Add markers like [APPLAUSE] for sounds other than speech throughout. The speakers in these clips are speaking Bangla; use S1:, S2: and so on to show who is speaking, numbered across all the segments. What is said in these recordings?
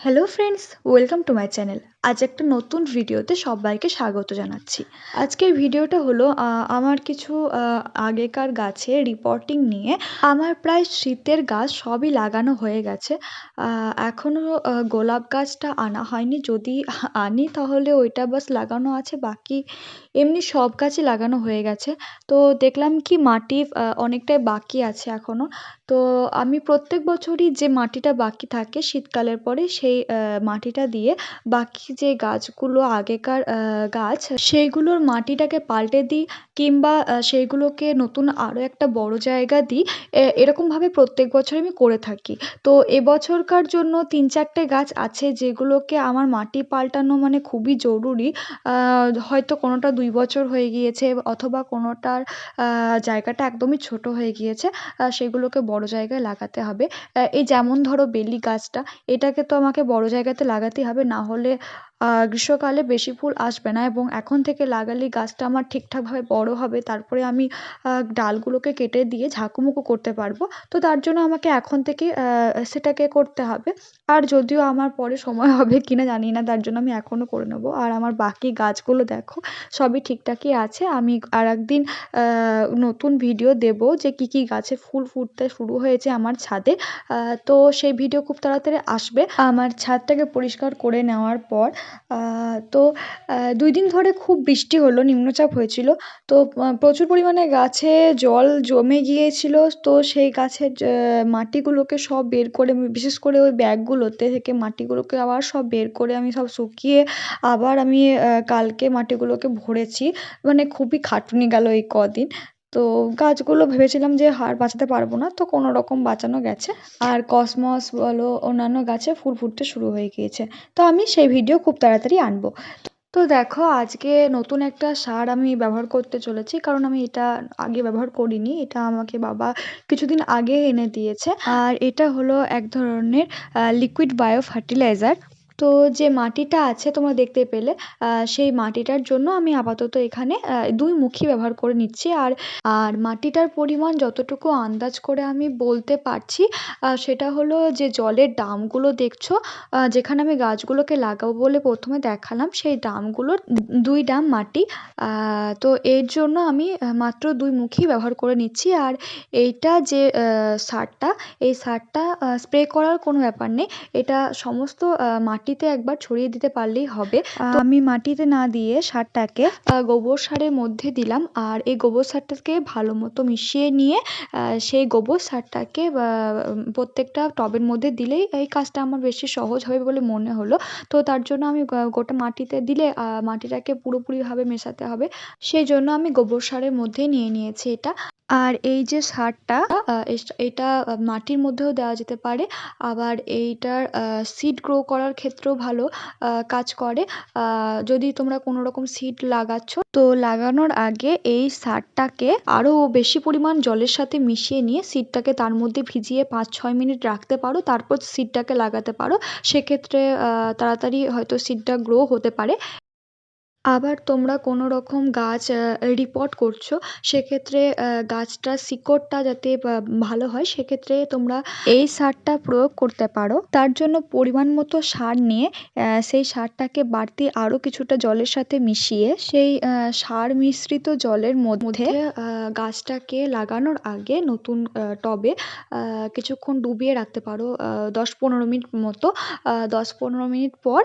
S1: Hello friends welcome to my channel আজ একটা নতুন ভিডিওতে সবাইকে স্বাগত জানাচ্ছি। আজকের ভিডিওটা হলো আমার কিছু আগেকার গাছে রিপোর্টিং নিয়ে আমার প্রায় শীতের গাছ সবই লাগানো হয়ে গেছে। এখনও গোলাপ গাছটা আনা হয়নি। যদি আনি তাহলে ওইটা বাস লাগানো আছে, বাকি এমনি সব গাছই লাগানো হয়ে গেছে। তো দেখলাম কি মাটি অনেকটাই বাকি আছে এখনও তো আমি প্রত্যেক বছরই যে মাটিটা বাকি থাকে, শীতকালের পরে সেই মাটিটা দিয়ে বাকি যে গাছগুলো আগেকার গাছ, সেইগুলোর মাটিটাকে পাল্টে দিই কিংবা সেইগুলোকে নতুন আরও একটা বড় জায়গা দিই। এরকমভাবে প্রত্যেক বছর আমি করে থাকি। তো এবছরকার জন্য তিন চারটে গাছ আছে যেগুলোকে আমার মাটি পাল্টানো মানে খুবই জরুরি। হয়তো কোনোটা দুই বছর হয়ে গিয়েছে অথবা কোনোটার জায়গাটা একদমই ছোট হয়ে গিয়েছে। সেগুলোকে বড় জায়গায় লাগাতে হবে। এই যেমন ধরো বেলি গাছটা, এটাকে তো আমাকে বড় জায়গাতে লাগাতেই হবে না হলে গ্রীষ্মকালে বেশি ফুল আসবে না এবং এখন থেকে লাগালেই গাছটা আমার ঠিকঠাকভাবে বড় হবে। তারপরে আমি ডালগুলোকে কেটে দিয়ে ঝাঁকুমুকু করতে পারব। তো তার জন্য আমাকে এখন থেকে সেটাকে করতে হবে। আর যদিও আমার পরে সময় হবে কি না জানি না, তার জন্য আমি এখনও করে নেব। আর আমার বাকি গাছগুলো দেখো, সবই ঠিকঠাকই আছে। আমি আর একদিন নতুন ভিডিও দেব যে কী কী গাছে ফুল ফুটতে শুরু হয়েছে আমার ছাদে। তো সেই ভিডিও খুব তাড়াতাড়ি আসবে। আমার ছাদটাকে পরিষ্কার করে নেওয়ার পর তো দুই দিন ধরে খুব বৃষ্টি হলো, নিম্নচাপ হয়েছিল। তো প্রচুর পরিমাণে গাছে জল জমে গিয়েছিল। তো, সেই গাছের মাটিগুলোকে সব বের করে বিশেষ করে ওই ব্যাগগুলোতে থেকে মাটিগুলোকে আবার সব বের করে আমি সব শুকিয়ে আবার আমি কালকে মাটিগুলোকে ভরেছি। মানে খুবই খাটুনি গেল এই কদিন। তো গাছগুলো ভেবেছিলাম যে আর বাঁচাতে পারব না, তো কোনো রকম বাঁচানো গেছে। আর কসমস বলো অন্যান্য গাছে ফুল ফুটতে শুরু হয়ে গিয়েছে, তো আমি সেই ভিডিও খুব তাড়াতাড়ি আনব। তো দেখো, আজকে নতুন একটা সার আমি ব্যবহার করতে চলেছি, কারণ আমি এটা আগে ব্যবহার করিনি, এটা আমাকে বাবা কিছুদিন আগে এনে দিয়েছে। আর এটা হলো এক ধরনের লিকুইড বায়ো ফার্টিলাইজার তো যে মাটিটা আছে তোমরা দেখতে পেলে সেই মাটিটার জন্য আমি আপাতত এখানে দুই মুখী ব্যবহার করে নিচ্ছি। আর আর মাটিটার পরিমাণ যতটুকু আন্দাজ করে আমি বলতে পারছি সেটা হলো যে জলের ড্রামগুলো দেখছ যেখানে আমি গাছগুলোকে লাগাবো বলে প্রথমে দেখালাম সেই ড্রামগুলোর দুই ড্রাম মাটি। তো এর জন্য আমি মাত্র দুই মুখী ব্যবহার করে নিচ্ছি। আর এইটা যে সারটা এই সারটা স্প্রে করার কোনো ব্যাপার নেই। এটা সমস্ত আহ, মাটিতে একবার ছড়িয়ে দিতে পারলেই হবে। তো আমি মাটিতে না দিয়ে সারটাকে গোবর সারের মধ্যে দিলাম আর এই গোবর সারটাকে ভালো মতো মিশিয়ে নিয়ে সেই গোবর সারটাকে প্রত্যেকটা টবের মধ্যে দিলেই এই কাজটা আমার বেশি সহজ হবে বলে মনে হলো। তো তার জন্য আমি গোটা মাটিতে দিলে মাটিটাকে পুরোপুরিভাবে মেশাতে হবে। সেই জন্য আমি গোবর সারের মধ্যেই নিয়ে নিয়েছি এটা। আর এই যে সারটা এটা মাটির মধ্যেও দেওয়া যেতে পারে। আবার এইটার সিড গ্রো করার ক্ষেত্রেও ভালো কাজ করে। যদি তোমরা কোনো রকম সিড লাগাচ্ছ, তো লাগানোর আগে এই সারটাকে আরও বেশি পরিমাণ জলের সাথে মিশিয়ে নিয়ে সিডটাকে তার মধ্যে ভিজিয়ে পাঁচ ছয় মিনিট রাখতে পারো। তারপর সিডটাকে লাগাতে পারো। সেক্ষেত্রে তাড়াতাড়ি হয়তো সিডটা গ্রো হতে পারে। আবার তোমরা কোনো রকম গাছ রিপোর্ট করছ, সেক্ষেত্রে গাছটার শিকড়টা যাতে ভালো হয়, সেক্ষেত্রে তোমরা এই সারটা প্রয়োগ করতে পারো। তার জন্য পরিমাণ মতো সার নিয়ে সেই সারটাকে বাড়তি আরও কিছুটা জলের সাথে মিশিয়ে, সেই সার মিশ্রিত জলের মধ্যে গাছটাকে লাগানোর আগে নতুন টবে কিছুক্ষণ ডুবিয়ে রাখতে পারো দশ পনেরো মিনিট মতো দশ পনেরো মিনিট পর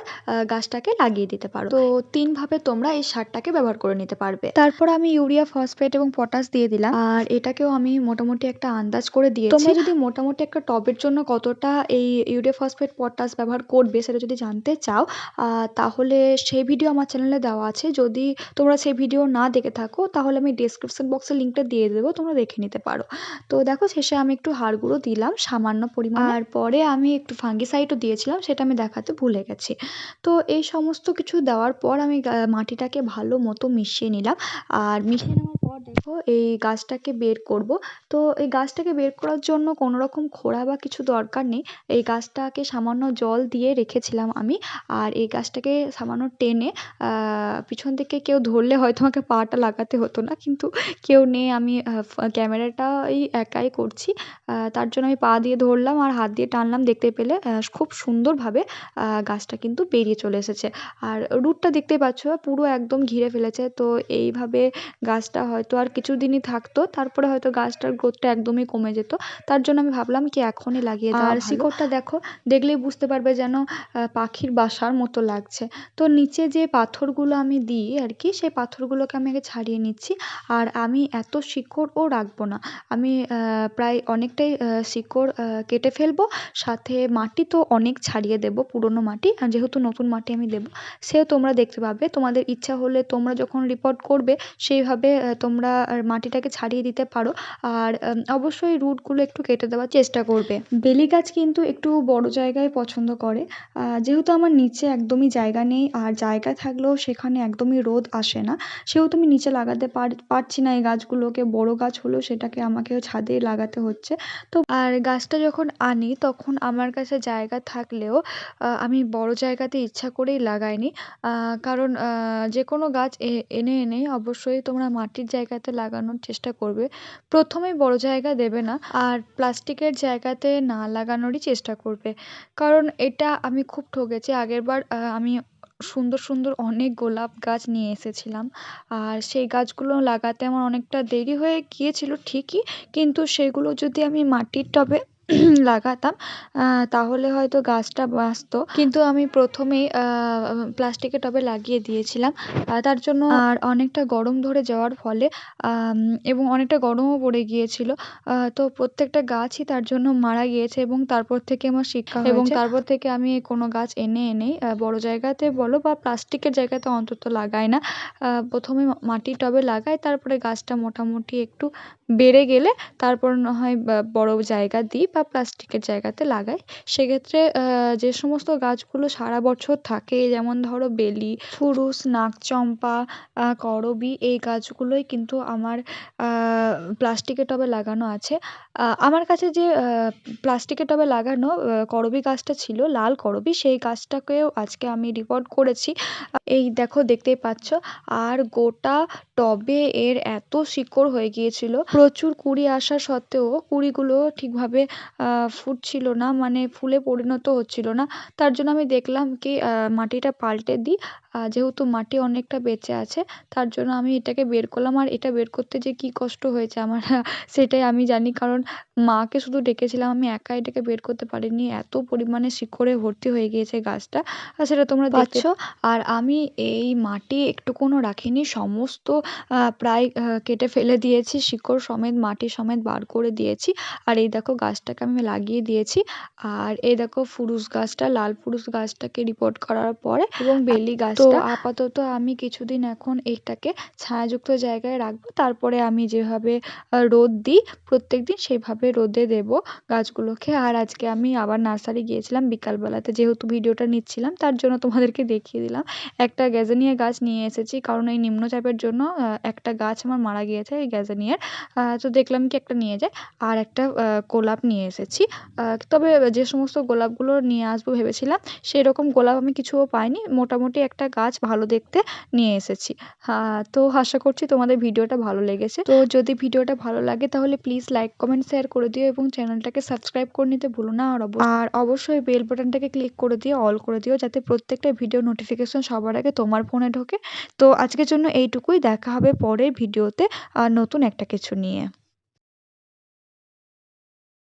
S1: গাছটাকে লাগিয়ে দিতে পারো। তো তিনভাবে তোমরা এই সারটাকে ব্যবহার করে নিতে পারবে। তারপর আমি ইউরিয়া ফসফেট এবং পটাশ দিয়ে দিলাম। আর এটাকেও আমি মোটামুটি একটা আন্দাজ করে দিয়েছি। তোমরা যদি মোটামুটি একটা টবের জন্য কতটা এই ইউরিয়া ফসফেট পটাশ ব্যবহার করবে সেটা যদি জানতে চাও তাহলে সেই ভিডিও আমার চ্যানেলে দেওয়া আছে। যদি তোমরা সেই ভিডিও না দেখে থাকো তাহলে আমি ডেসক্রিপশন বক্সে লিঙ্কটা দিয়ে দেবো তোমরা দেখে নিতে পারো। তো দেখো শেষে আমি একটু হাড় গুঁড়ো দিলাম সামান্য পরিমাণ। আর পরে আমি একটু ফাঙ্গিসাইডও দিয়েছিলাম সেটা আমি দেখাতে ভুলে গেছি। তো এই সমস্ত কিছু দেওয়ার পর আমি মাটিটাকে ভালো মতো মিশিয়ে নিলাম। আর মিশিয়ে নেওয়ার পর দেখো, এই গাছটাকে বের করব। তো এই গাছটাকে বের করার জন্য কোনো রকম খোঁড়া বা কিছু দরকার নেই। এই গাছটাকে সামান্য জল দিয়ে রেখেছিলাম আমি। আর এই গাছটাকে সামান্য টেনে পিছন থেকে কেউ ধরলে হয়তো আমাকে পাটা লাগাতে হতো না। কিন্তু কেউ নেই, আমি ক্যামেরাটাই একাই করছি। তার জন্য আমি পা দিয়ে ধরলাম আর হাত দিয়ে টানলাম। দেখতে পেলে খুব সুন্দরভাবে গাছটা কিন্তু বেরিয়ে চলে এসেছে। আর রুটটা দেখতেই পাচ্ছ, পুরো একদম ঘিরে ফেলেছে। তো এইভাবে গাছটা হয়তো আর কিছুদিনই থাকতো তারপরে হয়তো গাছটার গ্রোথটা একদমই কমে যেত। তার জন্য আমি ভাবলাম কি এখনই লাগিয়ে দেওয়া আর শিকড়টা দেখো দেখলেই বুঝতে পারবে যেন পাখির বাসার মতো লাগছে। তো নিচে যে পাথরগুলো আমি দিই আর কি সেই পাথরগুলোকে আমি আগে ছাড়িয়ে নিচ্ছি। আর আমি এত শিকড়ও রাখব না। আমি প্রায় অনেকটাই শিকড় কেটে ফেলব সাথে মাটি তো অনেক ছাড়িয়ে দেবো পুরনো মাটি। আর যেহেতু নতুন মাটি আমি দেবো সেও তোমরা দেখতে পাবে। তোমাদের ইচ্ছা হলে তোমরা যখন রিপোর্ট করবে সেইভাবে তোমরা মাটিটাকে ছাড়িয়ে দিতে পারো। আর অবশ্যই রুটগুলো একটু কেটে দেওয়ার চেষ্টা করবে। বেলি গাছ কিন্তু একটু বড় জায়গায় পছন্দ করে। যেহেতু আমার নিচে একদমই জায়গা নেই, আর জায়গা থাকলেও সেখানে একদমই রোদ আসে না, সেহেতু আমি নিচে লাগাতে পারছি না এই গাছগুলোকে। বড় গাছ হলেও সেটাকে আমাকে ছাদে লাগাতে হচ্ছে। তো, আর গাছটা যখন আনি, তখন আমার কাছে জায়গা থাকলেও আমি বড় জায়গাতে ইচ্ছা করেই লাগাইনি। কারণ যে কোনো গাছ এনে এনে অবশ্যই তোমরা মাটির জায়গাতে লাগানোর চেষ্টা করবে। প্রথমেই বড় জায়গা দেবে না, আর প্লাস্টিকের জায়গাতে না লাগানোরই চেষ্টা করবে। কারণ এটা আমি খুব ঠকেছি আগেরবার আমি সুন্দর সুন্দর অনেক গোলাপ গাছ নিয়ে এসেছিলাম। আর সেই গাছগুলো লাগাতে আমার অনেকটা দেরি হয়ে গিয়েছিল ঠিকই, কিন্তু সেগুলো যদি আমি মাটির টবে লাগাতাম তাহলে হয়তো গাছটা বাঁচতো। কিন্তু আমি প্রথমেই প্লাস্টিকের টবে লাগিয়ে দিয়েছিলাম। তার জন্য আর অনেকটা গরম ধরে যাওয়ার ফলে এবং অনেকটা গরমও পড়ে গিয়েছিল। তো প্রত্যেকটা গাছই তার জন্য মারা গিয়েছে এবং তারপর থেকে আমার শিক্ষা এবং তারপর থেকে আমি কোনো গাছ এনে এনেই বড় জায়গাতে বলো বা প্লাস্টিকের জায়গাতে অন্তত লাগাই না। প্রথমে মাটির টবে লাগাই তারপরে গাছটা মোটামুটি একটু বেড়ে গেলে তারপর না হয় বড় জায়গা দিই বা প্লাস্টিকের জায়গাতে লাগাই। সেক্ষেত্রে যে সমস্ত গাছগুলো সারা বছর থাকে, যেমন ধরো বেলি ফুরুস নাকচম্পা করবী, এই গাছগুলোই কিন্তু আমার প্লাস্টিকের টবে লাগানো আছে। আমার কাছে যে প্লাস্টিকের টবে লাগানো করবী গাছটা ছিল, লাল করবী, সেই গাছটাকেও আজকে আমি রিপোর্ট করেছি। এই দেখো, দেখতেই পাচ্ছ, আর গোটা টবে এর এত শিকড় হয়ে গিয়েছিল। প্রচুর কুড়ি আসা সত্ত্বেও কুড়িগুলো ঠিকভাবে ফুটছিল না মানে ফুলে পরিণত হচ্ছিল না। তার জন্য আমি দেখলাম কি মাটিটা পাল্টে দিই। যেহেতু মাটি অনেকটা বেঁচে আছে তার জন্য আমি এটাকে বের করলাম। আর এটা বের করতে যে কী কষ্ট হয়েছে আমার [LAUGHS] সেটাই আমি জানি। কারণ মাকে শুধু ডেকেছিলাম আমি একা এটাকে বের করতে পারিনি। এত পরিমাণে শিকড়ে ভর্তি হয়ে গিয়েছে গাছটা। আর সেটা তোমরা দেখছ আর আমি এই মাটি একটুকুনও রাখিনি। সমস্ত প্রায় কেটে ফেলে দিয়েছি শিকড় সমেত মাটি সমেত বার করে দিয়েছি। আর এই দেখো গাছটাকে আমি লাগিয়ে দিয়েছি। আর এই দেখো ফুরুস গাছটা লাল ফুরুস গাছটাকে রিপোর্ট করার পরে এবং বেলি গাছটা। আপাতত আমি কিছুদিন এখন এটাকে ছায়াযুক্ত জায়গায় রাখব। তারপরে আমি যেভাবে রোদ দিই প্রত্যেক দিন সেভাবে রোদে দেবো গাছগুলোকে। আর আজকে আমি আবার নার্সারি গিয়েছিলাম বিকালবেলাতে যেহেতু ভিডিওটা নিচ্ছিলাম তার জন্য তোমাদেরকে দেখিয়ে দিলাম। একটা গ্যাজেনিয়া গাছ নিয়ে এসেছি কারণ এই নিম্নচাপের জন্য একটা গাছ আমার মারা গিয়েছে এই গ্যাজেনিয়ার। তো দেখলাম কি একটা নিয়ে যাই আর একটা গোলাপ নিয়ে এসেছি। তবে যে সমস্ত গোলাপগুলো নিয়ে আসব ভেবেছিলাম, সেরকম গোলাপ আমি কিছুও পাইনি। মোটামুটি একটা গাছ ভালো দেখতে নিয়ে এসেছি। তো আশা করছি তোমাদের ভিডিওটা ভালো লেগেছে। তো যদি ভিডিওটা ভালো লাগে, তাহলে প্লিজ লাইক কমেন্ট শেয়ার করে দিও এবং চ্যানেলটাকে সাবস্ক্রাইব করে নিতে ভুলো না। আর আর অবশ্যই বেল বাটনটাকে ক্লিক করে দিও অল করে দিও, যাতে প্রত্যেকটা ভিডিও নোটিফিকেশন সবার আগে তোমার ফোনে ঢোকে। তো আজকের জন্য এইটুকুই। দেখা হবে পরের ভিডিওতে নতুন একটা কিছু নিয়ে